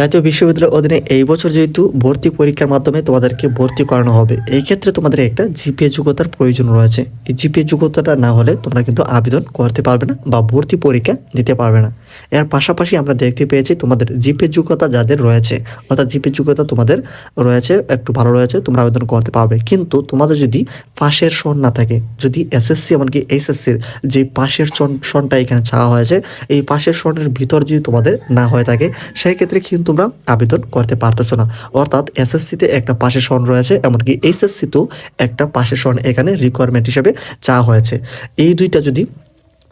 জাতীয় বিশ্ববিদ্যালয়ের অধীনে এই বছর যেহেতু ভর্তি পরীক্ষার মাধ্যমে তোমাদেরকে ভর্তি করানো হবে, এই ক্ষেত্রে তোমাদের একটা জিপিএ যোগ্যতার প্রয়োজন রয়েছে। এই জিপিএ যোগ্যতাটা না হলে তোমরা কিন্তু আবেদন করতে পারবে না বা ভর্তি পরীক্ষা দিতে পারবে না। এর পাশাপাশি আমরা দেখতে পেয়েছি তোমাদের জিপিএ যোগ্যতা যাদের রয়েছে, অর্থাৎ জিপিএ যোগ্যতা তোমাদের রয়েছে, একটু ভালো রয়েছে, তোমরা আবেদন করতে পারবে। কিন্তু তোমাদের যদি পাশের সন না থাকে, যদি এসএসসি এমনকি এইচএসসির যে পাশের সন, সনটা এখানে চাওয়া হয়েছে, এই পাশের সনের ভিতর যদি তোমাদের না হয়ে থাকে সেই ক্ষেত্রে কিন্তু তোমরা আবেদন করতে পারতেছো না। অর্থাৎ এসএসসিতে একটা পাশে সন রয়েছে, এমনকি এইচএসসিতেও একটা পাশের সন এখানে রিকোয়ারমেন্ট হিসেবে চাওয়া হয়েছে। এই দুইটা যদি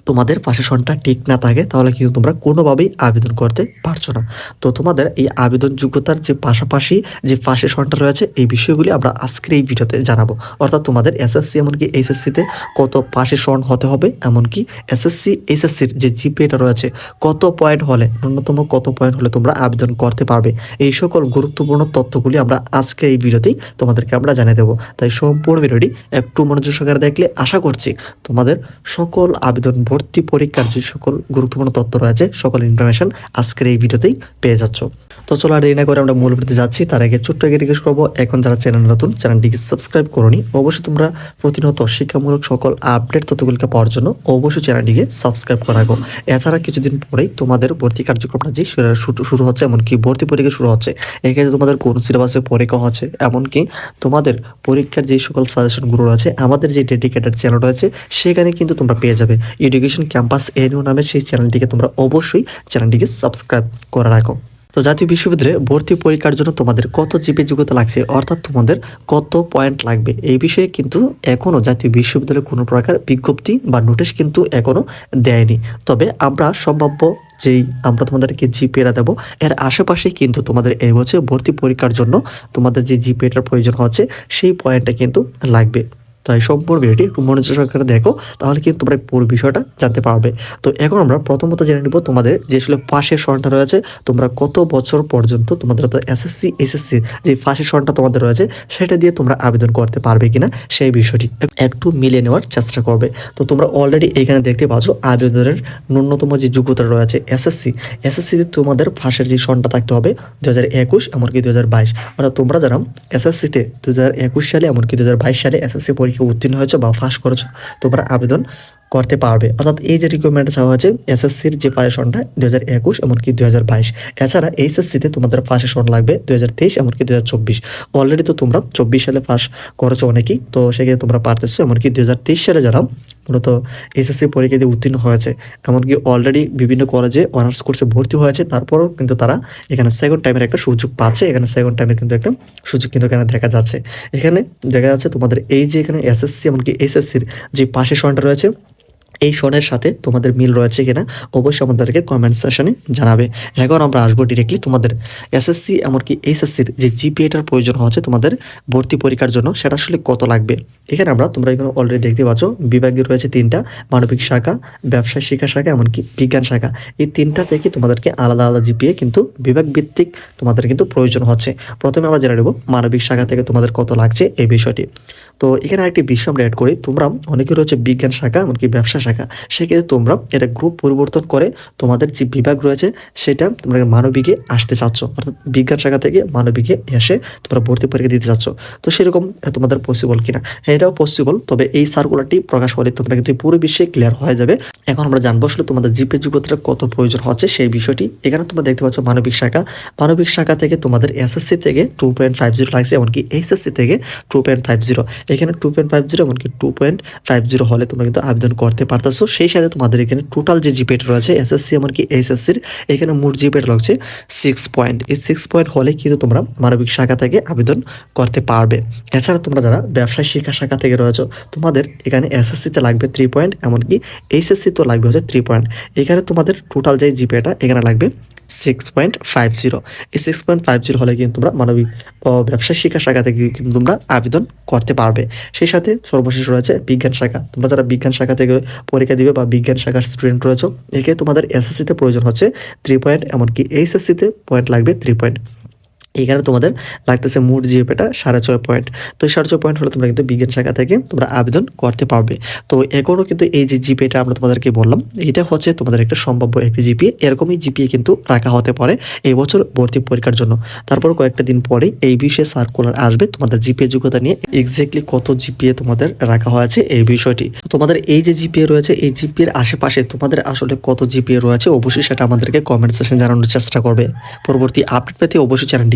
তোমাদের পাশেশনটা ঠিক না থাকে, তাহলে কিন্তু তোমরা কোনোভাবেই আবেদন করতে পারছ না। তো তোমাদের এই আবেদন যোগ্যতার যে পাশাপাশি যে পাশেশনটা রয়েছে, এই বিষয়গুলি আমরা আজকের এই ভিডিওতে জানাব। অর্থাৎ তোমাদের এসএসসি এমনকি এইচএসসিতে কত পাশেশন হতে হবে, এমনকি এসএসসি, এইচএসসির যে জিপিএটা রয়েছে, কত পয়েন্ট হলে, ন্যূনতম কত পয়েন্ট হলে তোমরা আবেদন করতে পারবে। এই সকল গুরুত্বপূর্ণ তথ্যগুলি আমরা আজকে এই ভিডিওতেই তোমাদেরকে আমরা জানিয়ে দেবো। তাই সম্পূর্ণ ভিডিওটি একটু মনোযোগ সহকারে দেখলে আশা করছি তোমাদের সকল আবেদন ভর্তি পরীক্ষার যে সকল গুরুত্বপূর্ণ তথ্য রয়েছে সকল ইনফরমেশন আজকের এই ভিডিওতেই পেয়ে যাচ্ছ। তো চলো আর দেরি না করে আমরা মূল ভিডিওতে যাচ্ছি। তার আগে ছোট্ট আগে রিকোয়েস্ট করব, এখন যারা চ্যানেল নতুন, চ্যানেলটিকে সাবস্ক্রাইব করনি, অবশ্যই তোমরা প্রতিনিয়ত শিক্ষামূলক সকল আপডেট তথ্যগুলিকে পাওয়ার জন্য অবশ্যই চ্যানেলটিকে সাবস্ক্রাইব করে রাখো। এছাড়া কিছুদিন পরেই তোমাদের ভর্তি কার্যক্রমটা যে শুরু- হচ্ছে, এমনকি ভর্তি পরীক্ষা শুরু হচ্ছে এক্ষেত্রে তোমাদের কোন সিলেবাসে পরীক্ষা হচ্ছে, এমনকি তোমাদের পরীক্ষার যে সকল সাজেশনগুলো রয়েছে, আমাদের যে ডেডিকেটেড চ্যানেল রয়েছে, সেখানে কিন্তু তোমরা পেয়ে যাবে। এডুকেশন ক্যাম্পাস এনইউ নামে সেই চ্যানেলটিকে তোমরা অবশ্যই চ্যানেলটিকে সাবস্ক্রাইব করে রাখো। তো জাতীয় বিশ্ববিদ্যালয়ে ভর্তি পরীক্ষার জন্য তোমাদের কত জিপি যোগ্যতা লাগছে? অর্থাৎ তোমাদের কত পয়েন্ট লাগবে? এই বিষয়ে কিন্তু এখনও জাতীয় বিশ্ববিদ্যালয়ে কোনো প্রকার বিজ্ঞপ্তি বা নোটিশ কিন্তু এখনও দেয়নি। তবে আমরা সম্ভাব্য যেই আমরা তোমাদেরকে জিপিএটা দেবো, এর আশেপাশে কিন্তু তোমাদের এই বছর ভর্তি পরীক্ষার জন্য তোমাদের যে জিপিএটার প্রয়োজন হচ্ছে, সেই পয়েন্টটা কিন্তু লাগবে। তাই সম্পূর্ণ ভিডিওটি একটু মনোযোগ সহকারে দেখো, তাহলে কিন্তু তোমরা পুরো বিষয়টা জানতে পারবে। তো এখন আমরা প্রথমত জেনে নিব তোমাদের যে আসলে পাশের সনটা রয়েছে, তোমরা কত বছর পর্যন্ত তোমাদের তো এসএসসি এসএসসি যে পাশের সনটা তোমাদের রয়েছে, সেটা দিয়ে তোমরা আবেদন করতে পারবে কিনা, সেই বিষয়টি একটু মিলিয়ে নেওয়ার চেষ্টা করবে। তো তোমরা অলরেডি এখানে দেখতে পাচ্ছ আবেদনের ন্যূনতম যে যোগ্যতা রয়েছে এসএসসি এসএসসিতে তোমাদের ফাঁসের যে সনটা থাকতে হবে দু হাজার একুশ, এমনকি দু হাজার বাইশ। অর্থাৎ তোমরা যারা এসএসসিতে দু হাজার একুশ সালে, এমনকি দু হাজার বাইশ সালে এসএসসি পরীক্ষা উত্তীর্ণ হয়েছে বা ফাঁস করেছ, তোমরা আবেদন করতে পারবে। অর্থাৎ এই যে রিকোয়ারমেন্ট চাওয়া হয়েছে এসএসসির যে পাশেশনটা দু হাজার একুশ এমনকি দু হাজার বাইশ, এছাড়া এইচএসসিতে তোমাদের পাশেশন লাগবে দু হাজার তেইশ এমনকি দু হাজার চব্বিশ। অলরেডি তো তোমরা চব্বিশ সালে পাস করেছ অনেকেই, তো সেক্ষেত্রে তোমরা পারতেছো, এমনকি দু হাজার তেইশ সালে যারা মূলত এসএসসি পরীক্ষা দিয়ে উত্তীর্ণ হয়েছে এমনকি অলরেডি বিভিন্ন কলেজে অনার্স কোর্সে ভর্তি হয়েছে তারপরেও কিন্তু তারা এখানে সেকেন্ড টাইমের একটা সুযোগ পাচ্ছে, এখানে সেকেন্ড টাইমের কিন্তু একটা সুযোগ কিন্তু এখানে দেখা যাচ্ছে। এখানে দেখা যাচ্ছে তোমাদের এই যে এখানে এসএসসি এমনকি এসএসসির যে পাশে সনটা রয়েছে এই সনের সাথে তোমাদের মিল রয়েছে কিনা অবশ্যই আমাদেরকে কমেন্ট সেশনে জানাবে। এখন আমরা আসব ডিরেক্টলি তোমাদের এসএসসি এমনকি এইচএসসির যে জিপিএটার প্রয়োজন হচ্ছে তোমাদের ভর্তি পরীক্ষার জন্য, সেটা আসলে কত লাগবে? এখানে আমরা তোমরা এখানে অলরেডি দেখতে পাচ্ছ, বিভাগে রয়েছে তিনটা, মানবিক শাখা, ব্যবসায় শিক্ষা শাখা, এমনকি বিজ্ঞান শাখা। এই তিনটা থেকে তোমাদেরকে আলাদা আলাদা জিপিএ কিন্তু বিভাগ ভিত্তিক তোমাদের কিন্তু প্রয়োজন হচ্ছে। প্রথমে আমরা জেনে নেব মানবিক শাখা থেকে তোমাদের কত লাগছে এই বিষয়টি। তো এখানে আরেকটি বিষয় আমরা অ্যাড করি। তোমরা অনেকে রয়েছে বিজ্ঞান শাখা, এমনকি ব্যবসা শাখা। সেক্ষেত্রে তোমরা এটা গ্রুপ পরিবর্তন করে তোমাদের যে বিভাগ রয়েছে, সেটা তোমরা মানবিকে আসতে চাচ্ছ। অর্থাৎ বিজ্ঞান শাখা থেকে মানবিকে এসে তোমরা ভর্তি পরীক্ষা দিতে চাচ্ছ। তো সেরকম তোমাদের পসিবল কিনা? হ্যাঁ এটাও পসিবল তবে এই সার্কুলারটি প্রকাশ হলে তোমরা কিন্তু পুরো বিশ্বে ক্লিয়ার হয়ে যাবে। এখন আমরা জানব আসলে তোমাদের জিপে যোগ্যতার কত প্রয়োজন হচ্ছে, সেই বিষয়টি। এখানে তোমরা দেখতে পাচ্ছ মানবিক শাখা। মানবিক শাখা থেকে তোমাদের এসএসসি থেকে টু পয়েন্ট ফাইভ জিরো লাগছে, এমনকি এইচএসসি থেকে টু পয়েন্ট ফাইভ জিরো এখানে টু পয়েন্ট ফাইভ জিরো এমনকি টু পয়েন্ট ফাইভ জিরো হলে তোমরা কিন্তু আবেদন করতে পারতেছো। সেই সাথে তোমাদের এখানে টোটাল যে জিপেটা রয়েছে এসএসসি এমনকি এইচএসসির এখানে মোট জিপেটা লাগছে সিক্স পয়েন্ট এই সিক্স পয়েন্ট হলে কিন্তু তোমরা মানবিক শাখা থেকে আবেদন করতে পারবে। এছাড়া তোমরা যারা ব্যবসায় শিক্ষা শাখা থেকে রয়েছে, তোমাদের এখানে এসএসসিতে লাগবে থ্রি পয়েন্ট এমনকি এইচএসসি তো লাগবে হচ্ছে থ্রি পয়েন্ট এখানে তোমাদের টোটাল যে জিপেটা এখানে লাগবে সিক্স পয়েন্ট ফাইভ জিরো এই সিক্স পয়েন্ট ফাইভ জিরো হলে কিন্তু তোমরা মানবিক ও ব্যবসায় শিক্ষা শাখা থেকে কিন্তু তোমরা আবেদন করতে পারবে। সেই সাথে সর্বশেষ রয়েছে বিজ্ঞান শাখা। তোমরা যারা বিজ্ঞান শাখা থেকে পরীক্ষা দিবে বা বিজ্ঞান শাখার স্টুডেন্ট রয়েছে, একে তোমাদের এসএসসিতে প্রয়োজন হচ্ছে থ্রি পয়েন্ট এমনকি এইচএসসিতে পয়েন্ট লাগবে থ্রি পয়েন্ট এইখানে তোমাদের লাগতেছে মোট জিএপেটা সাড়ে ছয় পয়েন্ট তো সাড়ে ছয় পয়েন্ট হলে তোমরা কিন্তু বিজ্ঞান শাখা থেকে তোমরা আবেদন করতে পারবে। তো এখনও কিন্তু এই যে জিপিএটা আমরা তোমাদেরকে বললাম, এটা হচ্ছে তোমাদের একটা সম্ভাব্য একটি জিপিএ। এরকমই জিপিএ কিন্তু রাখা হতে পারে এই বছর ভর্তি পরীক্ষার জন্য। তারপর কয়েকটা দিন পরে এই বিষয়ে সার্কুলার আসবে তোমাদের জিপিএ যোগ্যতা নিয়ে এক্স্যাক্টলি কত জিপিএ তোমাদের রাখা হয়েছে এই বিষয়টি। তোমাদের এই যে জিপিএ রয়েছে, এই জিপিএর আশেপাশে তোমাদের আসলে কত জিপিএ রয়েছে, অবশ্যই সেটা আমাদেরকে কমেন্ট সেকশন জানানোর চেষ্টা করবে। পরবর্তী আপডেট পেতে অবশ্যই